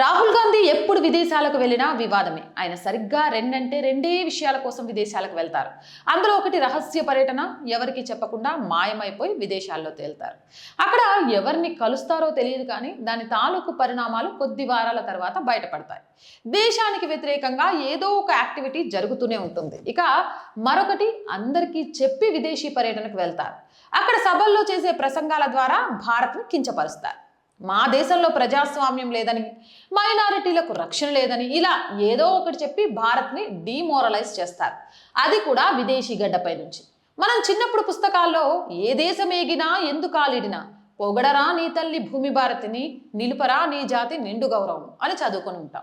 రాహుల్ గాంధీ ఎప్పుడు విదేశాలకు వెళ్ళినా వివాదమే. ఆయన సరిగ్గా రెండంటే రెండే విషయాల కోసం విదేశాలకు వెళ్తారు. అందులో ఒకటి రహస్య పర్యటన ఎవరికి చెప్పకుండా మాయమైపోయి విదేశాల్లో తేలుతారు. అక్కడ ఎవరిని కలుస్తారో తెలియదు కానీ దాని తాలూకు పరిణామాలు కొద్ది వారాల తర్వాత బయటపడతాయి. దేశానికి వ్యతిరేకంగా ఏదో ఒక యాక్టివిటీ జరుగుతూనే ఉంటుంది. ఇక మరొకటి అందరికీ చెప్పి విదేశీ పర్యటనకు వెళ్తారు. అక్కడ సభల్లో చేసే ప్రసంగాల ద్వారా భారత్ను కించపరుస్తారు. మా దేశంలో ప్రజాస్వామ్యం లేదని మైనారిటీలకు రక్షణ లేదని ఇలా ఏదో ఒకటి చెప్పి భారత్ని డీమోరలైజ్ చేస్తారు. అది కూడా విదేశీ గడ్డపై నుంచి. మనం చిన్నప్పుడు పుస్తకాల్లో ఏ దేశం ఏగినా ఎందుకు ఆలిడినా పొగడరా నీ తల్లి భూమి భారతిని నిలుపరా నీ జాతి నిండు గౌరవం అని చదువుకొని ఉంటాం.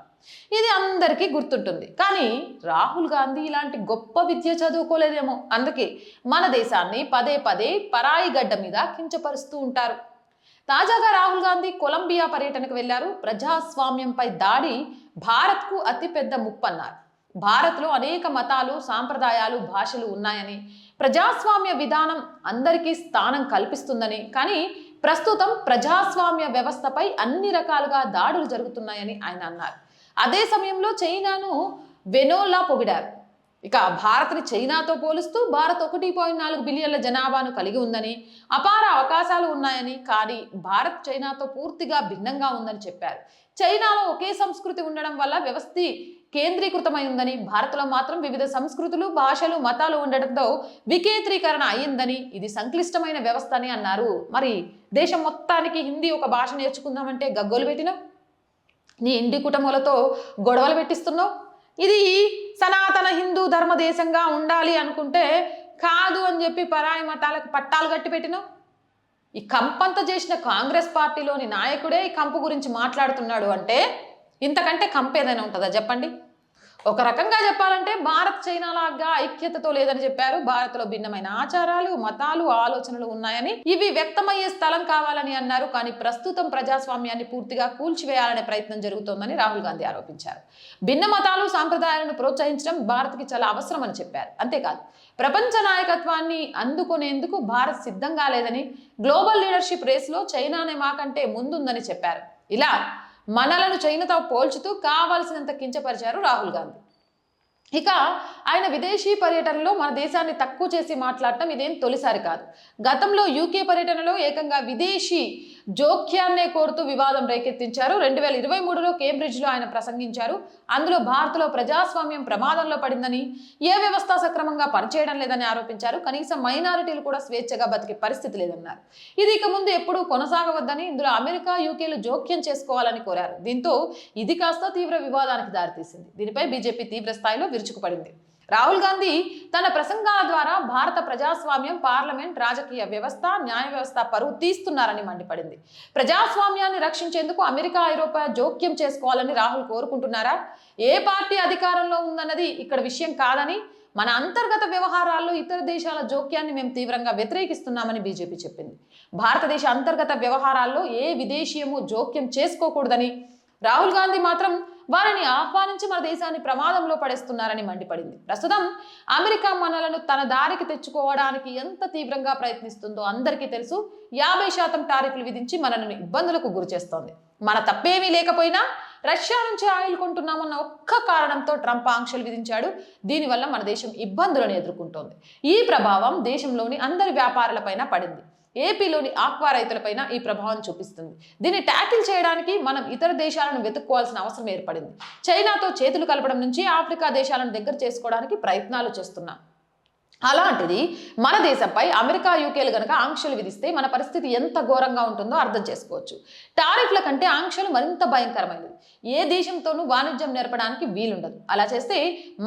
ఇది అందరికీ గుర్తుంటుంది. కానీ రాహుల్ గాంధీ ఇలాంటి గొప్ప విద్య చదువుకోలేదేమో. అందుకే మన దేశాన్ని పదే పదే పరాయి గడ్డ మీద కించపరుస్తూ ఉంటారు. తాజాగా రాహుల్ గాంధీ కొలంబియా పర్యటనకు వెళ్ళారు ప్రజాస్వామ్యంపై దాడి భారత్కు అతిపెద్ద ముప్పన్నారు. భారత్లో అనేక మతాలు సాంప్రదాయాలు భాషలు ఉన్నాయని ప్రజాస్వామ్య విధానం అందరికీ స్థానం కల్పిస్తుందని కానీ ప్రస్తుతం ప్రజాస్వామ్య వ్యవస్థపై అన్ని రకాలుగా దాడులు జరుగుతున్నాయని ఆయన అన్నారు. అదే సమయంలో చైనాను వెనోలా పొగిడారు. ఇక భారత్ని చైనాతో పోలుస్తూ భారత్ ఒకటి పాయింట్ నాలుగు బిలియన్ల జనాభాను కలిగి ఉందని అపార అవకాశాలు ఉన్నాయని కానీ భారత్ చైనాతో పూర్తిగా భిన్నంగా ఉందని చెప్పారు. చైనాలో ఒకే సంస్కృతి ఉండడం వల్ల వ్యవస్థి కేంద్రీకృతమై ఉందని భారత్లో మాత్రం వివిధ సంస్కృతులు భాషలు మతాలు ఉండడంతో వికేంద్రీకరణ అయ్యిందని ఇది సంక్లిష్టమైన వ్యవస్థ అని అన్నారు. మరి దేశం మొత్తానికి హిందీ ఒక భాష నేర్చుకుందామంటే గగ్గోలు పెట్టినావు? నీ ఇంటి కుటుంబాలతో గొడవలు పెట్టిస్తున్నావు? ఇది సనాతన హిందూ ధర్మ దేశంగా ఉండాలి అనుకుంటే కాదు అని చెప్పి పరాయి మతాలకు పట్టాలు కట్టి పెట్టినావు? ఈ కంపంత చేసిన కాంగ్రెస్ పార్టీలోని నాయకుడే ఈ కంపు గురించి మాట్లాడుతున్నాడు అంటే ఇంతకంటే కంప్ ఏదైనా ఉంటుందా? చెప్పండి. ఒక రకంగా చెప్పాలంటే భారత్ చైనా లాగా ఐక్యతతో లేదని చెప్పారు. భారత్లో భిన్నమైన ఆచారాలు మతాలు ఆలోచనలు ఉన్నాయని ఇవి వ్యక్తమయ్యే స్థలం కావాలని అన్నారు. కానీ ప్రస్తుతం ప్రజాస్వామ్యాన్ని పూర్తిగా కూల్చివేయాలనే ప్రయత్నం జరుగుతోందని రాహుల్ గాంధీ ఆరోపించారు. భిన్న మతాలు సాంప్రదాయాలను ప్రోత్సహించడం భారత్కి చాలా అవసరమని చెప్పారు. అంతేకాదు ప్రపంచ నాయకత్వాన్ని అందుకునేందుకు భారత్ సిద్ధంగా లేదని గ్లోబల్ లీడర్షిప్ రేస్లో చైనానే మాకంటే ముందుందని చెప్పారు. ఇలా మనలను చైనాతో పోల్చుతూ కావాల్సినంత కించపరిచారు రాహుల్ గాంధీ. ఇక ఆయన విదేశీ పర్యటనలో మన దేశాన్ని తక్కువ చేసి మాట్లాడటం ఇదేం తొలిసారి కాదు. గతంలో యూకే పర్యటనలో ఏకంగా విదేశీ జోక్యాన్నే కోరుతూ వివాదం రేకెత్తించారు. రెండు వేల ఇరవై మూడులో కేంబ్రిడ్జ్లో ఆయన ప్రసంగించారు. అందులో భారత్లో ప్రజాస్వామ్యం ప్రమాదంలో పడిందని ఏ వ్యవస్థ సక్రమంగా పనిచేయడం లేదని ఆరోపించారు. కనీసం మైనారిటీలు కూడా స్వేచ్ఛగా బతికే పరిస్థితి లేదన్నారు. ఇది ఇక ముందు ఎప్పుడూ కొనసాగవద్దని ఇందులో అమెరికా యూకేలు జోక్యం చేసుకోవాలని కోరారు. దీంతో ఇది కాస్త తీవ్ర వివాదానికి దారితీసింది. దీనిపై బీజేపీ తీవ్ర స్థాయిలో విరుచుకుపడింది. రాహుల్ గాంధీ తన ప్రసంగాల ద్వారా భారత ప్రజాస్వామ్యం పార్లమెంట్ రాజకీయ వ్యవస్థ న్యాయ వ్యవస్థ పరువు తీస్తున్నారని మండిపడింది. ప్రజాస్వామ్యాన్ని రక్షించేందుకు అమెరికా ఐరోపా జోక్యం చేసుకోవాలని రాహుల్ కోరుకుంటున్నారా? ఏ పార్టీ అధికారంలో ఉందన్నది ఇక్కడ విషయం కాదని మన అంతర్గత వ్యవహారాల్లో ఇతర దేశాల జోక్యాన్ని మేము తీవ్రంగా వ్యతిరేకిస్తున్నామని బీజేపీ చెప్పింది. భారతదేశ అంతర్గత వ్యవహారాల్లో ఏ విదేశీయము జోక్యం చేసుకోకూడదని రాహుల్ గాంధీ మాత్రం వారిని ఆహ్వానించి మన దేశాన్ని ప్రమాదంలో పడేస్తున్నారని మండిపడింది. ప్రస్తుతం అమెరికా మనలను తన దారికి తెచ్చుకోవడానికి ఎంత తీవ్రంగా ప్రయత్నిస్తుందో అందరికీ తెలుసు. యాభై శాతం టారిఫ్లు విధించి మనల్ని ఇబ్బందులకు గురి చేస్తోంది. మన తప్పేమీ లేకపోయినా రష్యా నుంచి ఆయిల్ కొంటున్నామన్న ఒక్క కారణంతో ట్రంప్ ఆంక్షలు విధించాడు. దీనివల్ల మన దేశం ఇబ్బందులను ఎదుర్కొంటోంది. ఈ ప్రభావం దేశంలోని అందరి వ్యాపారులపైన పడింది. ఏపీలోని ఆక్వా రైతులపైన ఈ ప్రభావం చూపిస్తుంది. దీన్ని ట్యాకిల్ చేయడానికి మనం ఇతర దేశాలను వెతుక్కోవాల్సిన అవసరం ఏర్పడింది. చైనాతో చేతులు కలపడం నుంచి ఆఫ్రికా దేశాలను దగ్గర చేసుకోవడానికి ప్రయత్నాలు చేస్తున్నాం. అలాంటిది మన దేశంపై అమెరికా యూకేలు గనక ఆంక్షలు విధిస్తే మన పరిస్థితి ఎంత ఘోరంగా ఉంటుందో అర్థం చేసుకోవచ్చు. టారిఫ్ల కంటే ఆంక్షలు మరింత భయంకరమైనది ఏ దేశంతోనూ వాణిజ్యం నేర్పడానికి వీలుండదు. అలా చేస్తే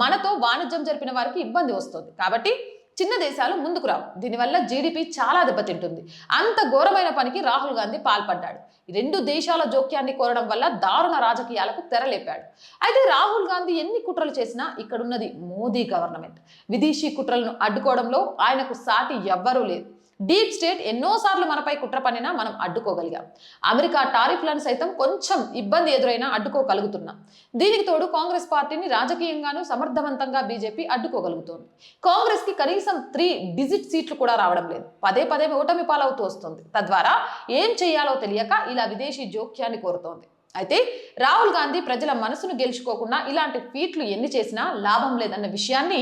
మనతో వాణిజ్యం జరిపిన వారికి ఇబ్బంది వస్తుంది. కాబట్టి చిన్న దేశాలు ముందుకు రావు. దీనివల్ల జీడిపి చాలా దెబ్బతింటుంది. అంత ఘోరమైన పనికి రాహుల్ గాంధీ పాల్పడ్డాడు. ఈ రెండు దేశాల జోక్యాన్ని కోరడం వల్ల దారుణ రాజకీయాలకు తెరలేపాడు. అయితే రాహుల్ గాంధీ ఎన్ని కుట్రలు చేసినా ఇక్కడున్నది మోదీ గవర్నమెంట్. విదేశీ కుట్రలను అడ్డుకోవడంలో ఆయనకు సాటి ఎవ్వరూ లేదు డీప్ స్టేట్ ఎన్నోసార్లు మనపై కుట్ర పనినా మనం అడ్డుకోగలిగాం. అమెరికా టారిఫ్లను సైతం కొంచెం ఇబ్బంది ఎదురైనా అడ్డుకోగలుగుతున్నాం. దీనికి తోడు కాంగ్రెస్ పార్టీని రాజకీయంగానూ సమర్థవంతంగా బీజేపీ అడ్డుకోగలుగుతోంది. కాంగ్రెస్కి కనీసం త్రీ డిజిట్ సీట్లు కూడా రావడం లేదు. పదే పదే ఓటమి పాలవుతూ వస్తుంది. తద్వారా ఏం చేయాలో తెలియక ఇలా విదేశీ జోక్యాన్ని కోరుతోంది. అయితే రాహుల్ గాంధీ ప్రజల మనసును గెలుచుకోకుండా ఇలాంటి ఫీట్లు ఎన్ని చేసినా లాభం లేదన్న విషయాన్ని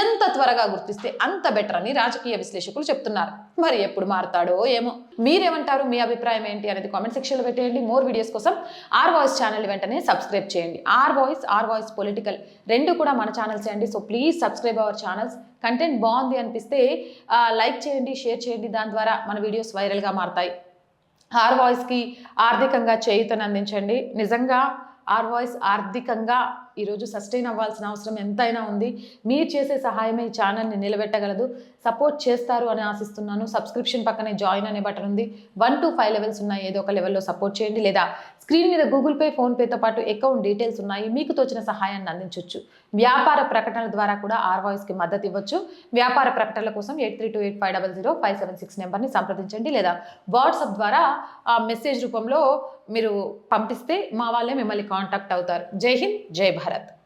ఎంత త్వరగా గుర్తిస్తే అంత బెటర్ అని రాజకీయ విశ్లేషకులు చెప్తున్నారు. మరి ఎప్పుడు మారుతాడో ఏమో. మీరేమంటారు? మీ అభిప్రాయం ఏంటి అనేది కామెంట్ సెక్షన్లో పెట్టేయండి. మోర్ వీడియోస్ కోసం ఆర్ వాయిస్ ఛానల్ వెంటనే సబ్స్క్రైబ్ చేయండి. R voice R voice political రెండు కూడా మన ఛానల్స్ అండి. So please subscribe our channels. Content బాగుంది అనిపిస్తే లైక్ చేయండి షేర్ చేయండి. దాని ద్వారా మన వీడియోస్ వైరల్గా మారతాయి. ఆర్ వాయిస్కి ఆర్థికంగా చేయుతను అందించండి నిజంగా ఆర్ వాయిస్ ఆర్థికంగా ఈరోజు సస్టైన్ అవ్వాల్సిన అవసరం ఎంతైనా ఉంది. మీరు చేసే సహాయమే ఈ ఛానల్ని నిలబెట్టగలదు. సపోర్ట్ చేస్తారు అని ఆశిస్తున్నాను. సబ్స్క్రిప్షన్ పక్కనే జాయిన్ అనే బటన్ ఉంది. వన్ టు ఫైవ్ లెవెల్స్ ఉన్నాయి. ఏదో ఒక లెవెల్లో సపోర్ట్ చేయండి. లేదా స్క్రీన్ మీద గూగుల్ పే ఫోన్పేతో పాటు అకౌంట్ డీటెయిల్స్ ఉన్నాయి. మీకు తోచిన సహాయాన్ని అందించవచ్చు వ్యాపార ప్రకటనల ద్వారా కూడా ఆర్ వాయిస్కి మద్దతు ఇవ్వచ్చు. వ్యాపార ప్రకటనల కోసం eight three two eight five double zero five seven six నెంబర్ని సంప్రదించండి. లేదా వాట్సాప్ ద్వారా ఆ మెసేజ్ రూపంలో మీరు పంపిస్తే మా వాళ్ళే మిమ్మల్ని కాంటాక్ట్ అవుతారు. జై హింద్ జై భారత్. جهالات